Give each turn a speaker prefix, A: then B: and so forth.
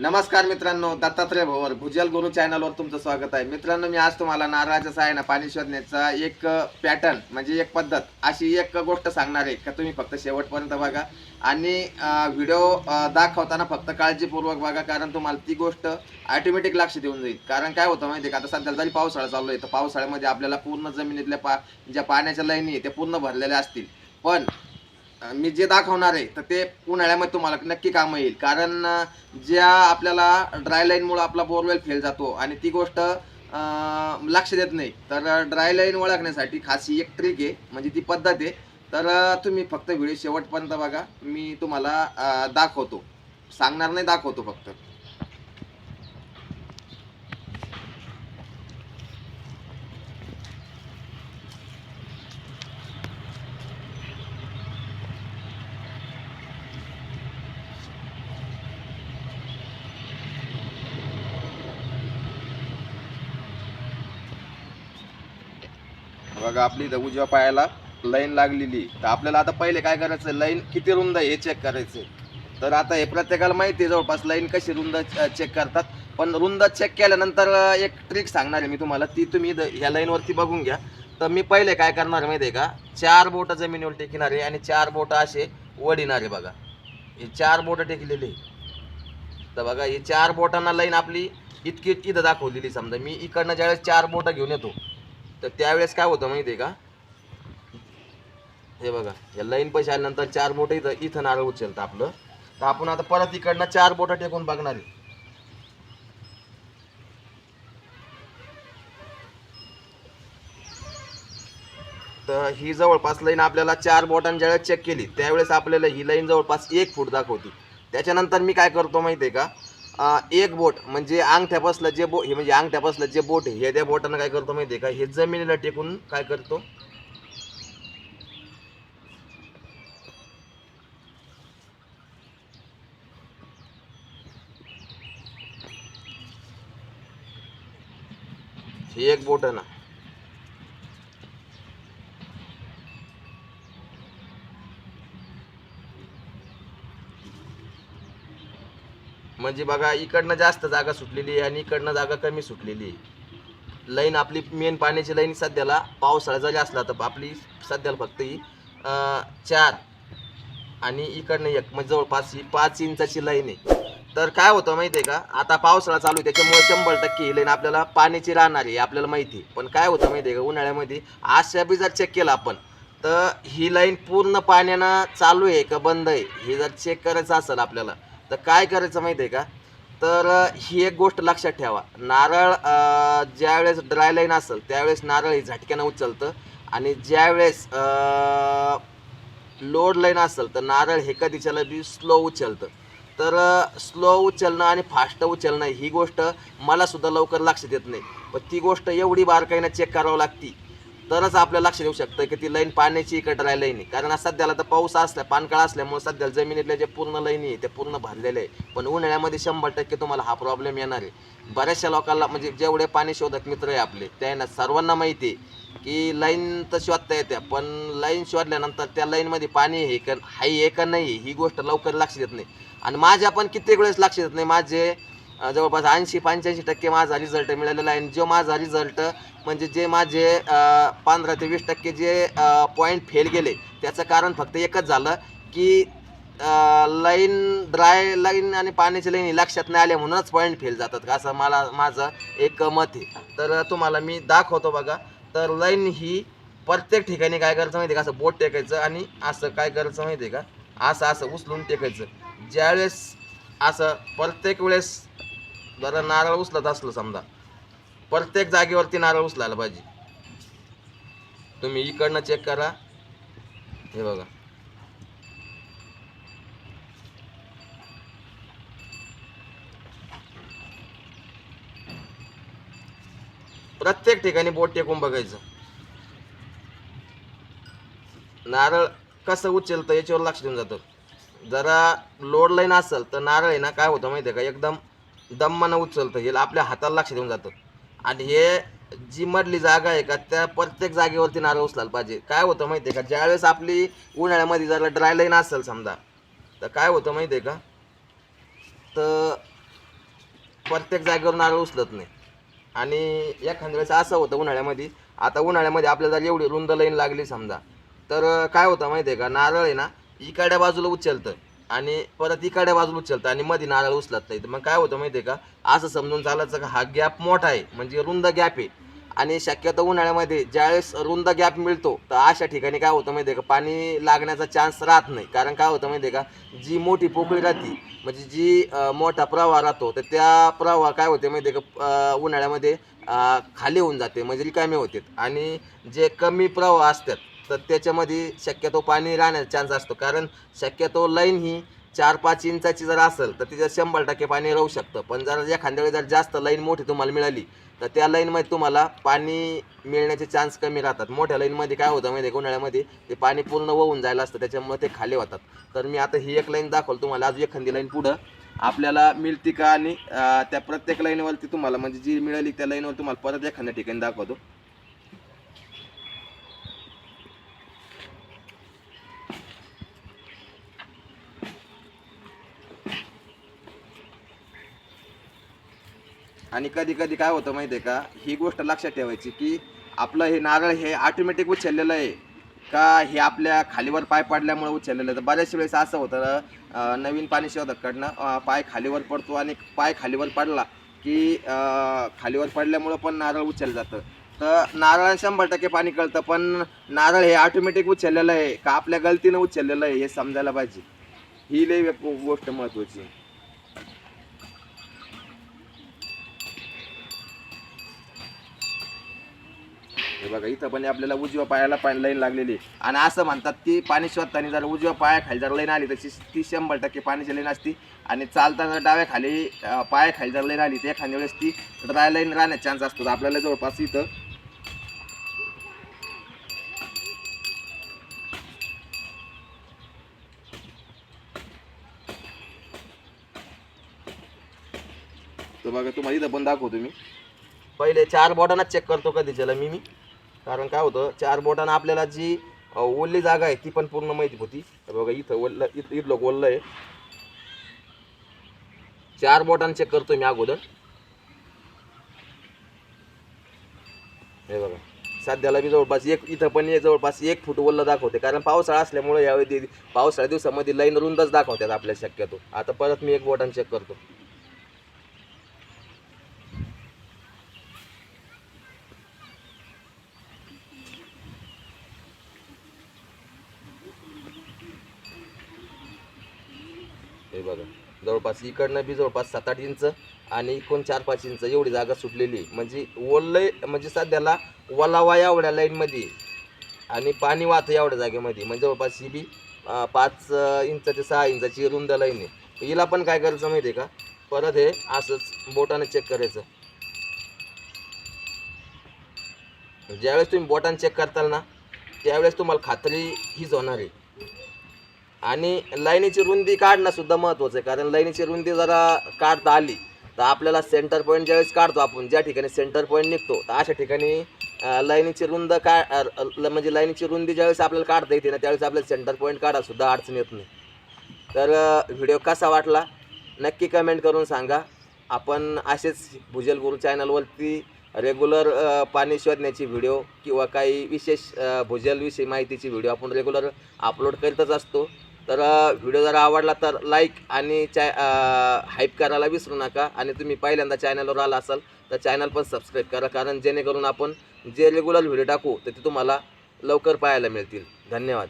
A: नमस्कार मित्रांनो दत्तात्रय भोवर भुजल गुरु चॅनलवर तुमचं स्वागत आहे. मित्रांनो मी आज तुम्हाला नारळाच्या सहाय्यानं पाणी शोधण्याचा एक पॅटर्न म्हणजे एक पद्धत अशी एक गोष्ट सांगणार आहे का तुम्ही फक्त शेवटपर्यंत बघा. आणि व्हिडिओ दाखवताना फक्त काळजीपूर्वक बघा कारण तुम्हाला ती गोष्ट ऑटोमॅटिक लक्ष देऊन जाईल. कारण काय होतं माहिती आहे का आता सध्या जरी पावसाळा चालू आहे तर पावसाळ्यामध्ये आपल्याला पूर्ण जमिनीतल्या पा ज्या पाण्याच्या लाईनी आहे त्या पूर्ण भरलेल्या असतील. पण मी जे दाखवणार आहे तर ते उन्हाळ्यामध्ये तुम्हाला नक्की काम येईल. कारण ज्या आपल्याला ड्राय लाईनमुळे आपला बोरवेल फेल जातो आणि ती गोष्ट लक्ष देत नाही तर ड्राय लाईन ओळखण्यासाठी खासी एक ट्रिक आहे म्हणजे ती पद्धत आहे. तर तुम्ही फक्त व्हिडिओ शेवटपर्यंत बघा मी तुम्हाला दाखवतो. सांगणार नाही दाखवतो फक्त. बघा आपली इथं उजव्या पायाला लाईन लागलेली. तर आपल्याला आता पहिले काय करायचं? लाईन किती रुंद आहे हे चेक करायचं तर आता हे प्रत्येकाला माहिती आहे जवळपास लाईन कशी रुंद चेक करतात. पण रुंद चेक केल्यानंतर एक ट्रिक सांगणार आहे मी तुम्हाला. ती तुम्ही ह्या लाईनवरती बघून घ्या. तर मी पहिले काय करणार माहिती आहे का? चार बोटं जमिनीवर टेकणार आहे आणि चार बोटं असे वडिणार आहे बघा. हे चार बोटं टेकलेली आहे. तर बघा हे चार बोटांना लाईन आपली इतकी इथं दाखवलेली समजा. मी इकडनं ज्यावेळेस चार बोटं घेऊन येतो तर त्यावेळेस काय होतं माहिती आहे का? हे बघा या लाईन पैसे आल्यानंतर चार बोटं इथं इथं नारळ उचलतं आपलं. तर आपण आता परत इकडनं चार बोटं टेकून बघणार आहे. तर ही जवळपास लाईन आपल्याला चार बोटांच्या वेळेस चेक केली. त्यावेळेस आपल्याला ही लाईन जवळपास एक फूट दाखवती. त्याच्यानंतर मी काय करतो माहिती आहे का? एक बोट म्हणजे अंगठ्यापासलं जे बो हे म्हणजे अंगठ्यापासलं जे बोट आहे हे त्या बोटानं काय करतो माहिती आहे का? हे जमिनीला टेकून काय करतो? हे एक बोट आहे ना म्हणजे बघा इकडनं जास्त जागा सुटलेली आहे आणि इकडनं जागा कमी सुटलेली आहे. लाईन आपली मेन पाण्याची लाईन सध्याला पावसाळा जरी असला तर आपली सध्याला फक्त ही चार आणि इकडनं एक म्हणजे जवळपास ही पाच इंचाची लाईन आहे. तर काय होतं माहिती आहे का? आता पावसाळा चालू आहे त्याच्यामुळे शंभर टक्के ही लाईन आपल्याला पाण्याची राहणार आहे आपल्याला माहिती आहे. पण काय होतं माहिती आहे का? उन्हाळ्यामध्ये अशा बी जर चेक केला आपण तर ही लाईन पूर्ण पाण्यानं चालू आहे का बंद आहे हे जर चेक करायचं असेल आपल्याला तर काय करायचं माहिती आहे का? तर ही एक गोष्ट लक्षात ठेवा. नारळ ज्यावेळेस ड्राय लाईन असेल त्यावेळेस नारळ हे झटक्यानं उचलतं आणि ज्यावेळेस लोड लाईन असेल तर नारळ हे कधीच्याला बी स्लो उचलतं. तर स्लो उचलणं आणि फास्ट उचलणं ही गोष्ट मलासुद्धा लवकर लक्षात येत नाही. पण ती गोष्ट एवढी बारकाईनं चेक करावं लागती तरच आपल्या लक्ष देऊ शकतं की ती लाईन पाण्याची इकडे राहिली लाईन आहे कारण सध्याला तर पाऊस असला पानकाळ असल्यामुळे सध्या जमिनीतल्या जे पूर्ण लाईनी आहे ते पूर्ण भरलेले आहे. पण उन्हाळ्यामध्ये शंभर टक्के तुम्हाला हा प्रॉब्लेम येणार आहे. बऱ्याचशा लोकांना म्हणजे जेवढे पाणी शोधक मित्र आहे आपले त्यांना सर्वांना माहिती आहे की लाईन तर शोधता येते पण लाईन शोधल्यानंतर त्या लाईनमध्ये पाणी आहे का हाय आहे का नाही ही गोष्ट लवकर लक्ष देत नाही. आणि माझ्या पण कित्येक वेळेस लक्ष देत नाही. माझे जवळपास ऐंशी पंच्याऐंशी टक्के माझा रिझल्ट मिळालेला आहे. जो माझा रिझल्ट म्हणजे जे माझे पंधरा ते वीस टक्के जे पॉईंट फेल गेले त्याचं कारण फक्त एकच झालं की लाईन ड्राय लाईन आणि पाण्याची लाईन लक्षात नाही आल्या म्हणूनच पॉईंट फेल जातात असं मला माझं एक मत आहे. तर तुम्हाला मी दाखवतो बघा. तर लाईन ही प्रत्येक ठिकाणी काय करायचं माहिती आहे का? असं बोट टेकायचं आणि असं काय करायचं माहिती आहे का? असं असं उचलून टेकायचं. ज्यावेळेस असं प्रत्येक वेळेस जरा नारळ उचलत असलं समजा. प्रत्येक जागेवरती नारळ उचलायला पाहिजे. तुम्ही इकडनं चेक करा. हे बघा. प्रत्येक ठिकाणी बोट टेकून बघायचं. नारळ कसं उचलतं याच्यावर लक्ष देऊन जातं. जरा लोड लाईन असेल तर नारळ आहे ना काय होतं माहिती आहे का? एकदम दम्मानं उचलतं हे आपल्या हाताला लक्ष देऊन जातं. आणि हे जी मधली जागा आहे का त्या प्रत्येक जागेवरती नारळ उचलायला पाहिजे. काय होतं माहिती आहे का ज्यावेळेस आपली उन्हाळ्यामध्ये जरा ड्राय लाईन असेल समजा तर काय होतं माहिती आहे का तर प्रत्येक जागेवर नारळ उचलत नाही. आणि एखाद्या वेळेस असं होतं उन्हाळ्यामध्ये आता उन्हाळ्यामध्ये आपल्याला जर एवढी रुंद लाईन लागली समजा तर काय होतं माहिती आहे का नारळ आहे ना इकड्या बाजूला उचलतं. आणि परत इकडे बाजूला उचलतं आणि मध्ये नारळ उचलत नाही. तर मग काय होतं माहिती आहे का? असं समजून चालायचं का? हा गॅप मोठा आहे. म्हणजे रुंद गॅप आहे. आणि शक्यतो उन्हाळ्यामध्ये ज्यावेळेस रुंद गॅप मिळतो तर अशा ठिकाणी काय होतं माहिती आहे का? पाणी लागण्याचा चान्स राहत नाही. कारण काय होतं माहिती आहे का? जी मोठी पोकळी राहते म्हणजे जी मोठा प्रवाह राहतो तर त्या प्रवाह काय होते माहिती आहे का उन्हाळ्यामध्ये खाली होऊन जाते म्हणजे रिकामे होते. आणि जे कमी प्रवाह असतात तर त्याच्यामध्ये शक्यतो पाणी राहण्याचा चान्स असतो. कारण शक्यतो लाईन ही चार पाच इंचाची जर असेल तर तिच्यात शंभर टक्के पाणी राहू शकतं. पण जर एखाद्या वेळी जर जास्त लाईन मोठी तुम्हाला मिळाली तर त्या लाईनमध्ये तुम्हाला पाणी मिळण्याचे चान्स कमी राहतात. मोठ्या लाईनमध्ये काय होतं माहिती आहे उन्हाळ्यामध्ये ते पाणी पूर्ण वाहून जायला असतं त्याच्यामुळे ते खाली होतात. तर मी आता ही एक लाईन दाखवलं तुम्हाला. अजून एखादी लाईन पुढं आपल्याला मिळती का? आणि त्या प्रत्येक लाईनवरती तुम्हाला म्हणजे जी मिळाली त्या लाईनवर तुम्हाला परत एखाद्या ठिकाणी दाखवतो. आणि कधी कधी काय होतं माहिती आहे का? ही गोष्ट लक्षात ठेवायची की आपलं हे नारळ हे ऑटोमॅटिक उचललेलं आहे. का हे आपल्या खालीवर पाय पडल्यामुळे उचललेलं आहे? तर बऱ्याच वेळेस असं होतं नवीन पाणी शोधकडनं पाय खालीवर पडतो आणि पाय खालीवर पडला की खालीवर पडल्यामुळं पण नारळ उचललं जातं. तर नारळ शंभर टक्के पाणी कळतं पण नारळ हे ऑटोमॅटिक उचललेलं आहे का? आपल्या गलतीनं उचललेलं आहे हे समजायला पाहिजे. ही लई गोष्ट महत्त्वाची हे बघा इथं पण आपल्याला उजव्या पायाला पाणी लाईन लागलेली आहे. आणि असं म्हणतात की पाणी शोधताना जर उजव्या पायाखाली जर लाईन आली तर ती शंभर टक्के पाण्याची लाईन असती. आणि चालताना डाव्या खाली अं, पायाखाली जर लाईन आली तर एखाद्या वेळेस ती ड्राय लाईन राहण्याचा चान्स असतो. आपल्याला जवळपास इथं तर बघा तुम्हाला इथं पण दाखवतो मी. पहिले चार बोटांना चेक करतो कधी त्याला मी मी. कारण काय होतं चार बोटानं आपल्याला जी ओल्ली जागा आहे ती पण पूर्ण माहिती होती. तर बघा इथं ओल्लं इथं इथलं ओल्लं आहे. चार बोटांना चेक करतो मी अगोदर. हे बघा सध्याला बी जवळपास एक इथं पण जवळपास एक फूट ओल्लं दाखवते. कारण पावसाळा असल्यामुळे यावेळी पावसाळ्या दिवसामध्ये लाईन रुंदच दाखवतात आपल्या शक्यतो. आता परत मी एक बोटान चेक करतो हे बघा जवळपास इकडनं बी जवळपास सात आठ इंच आणि इकडून चार पाच इंच एवढी जागा सुटलेली. म्हणजे ओलय म्हणजे सध्याला ओलावा एवढ्या लाईनमध्ये आणि पाणी वाहतं एवढ्या जागेमध्ये. म्हणजे जवळपास ही बी पाच इंच ते सहा इंचाची रुंद लाईन आहे. हिला पण काय करायचं माहिती आहे का? परत हे असंच बोटाने चेक करायचं. ज्यावेळेस तुम्ही बोटाने चेक करताल ना त्यावेळेस तुम्हाला खात्री हीच होणार आहे. आणि लाईनीची रुंदी काढणं सुद्धा महत्त्वाचं आहे. कारण लाईनीची रुंदी जरा काढता आली तर आपल्याला सेंटर पॉईंट ज्यावेळेस काढतो आपण ज्या ठिकाणी सेंटर पॉईंट निघतो तर अशा ठिकाणी लाईनीची रुंद का ल- म्हणजे लाईनीची रुंदी ज्यावेळेस आपल्याला काढता येते ना त्यावेळेस आपल्याला सेंटर पॉईंट काढासुद्धा अडचण येत नाही. तर व्हिडिओ कसा वाटला? नक्की कमेंट करून सांगा. आपण असेच भुजल गुरु चॅनलवरती रेग्युलर पाणी शोधण्याची व्हिडिओ किंवा काही विशेष भूजलविषयी माहितीची व्हिडिओ आपण रेग्युलर अपलोड करतच असतो. तर व्हिडिओ जर आवडला तर लाईक आणि चॅ हाईप करायला विसरू नका. आणि तुम्ही पहिल्यांदा चॅनलवर आला असाल तर चॅनल पण सबस्क्राईब करा. कारण जेणेकरून आपण जे रेग्युलर व्हिडिओ टाकू तर ते तुम्हाला लवकर पाहायला मिळतील. धन्यवाद.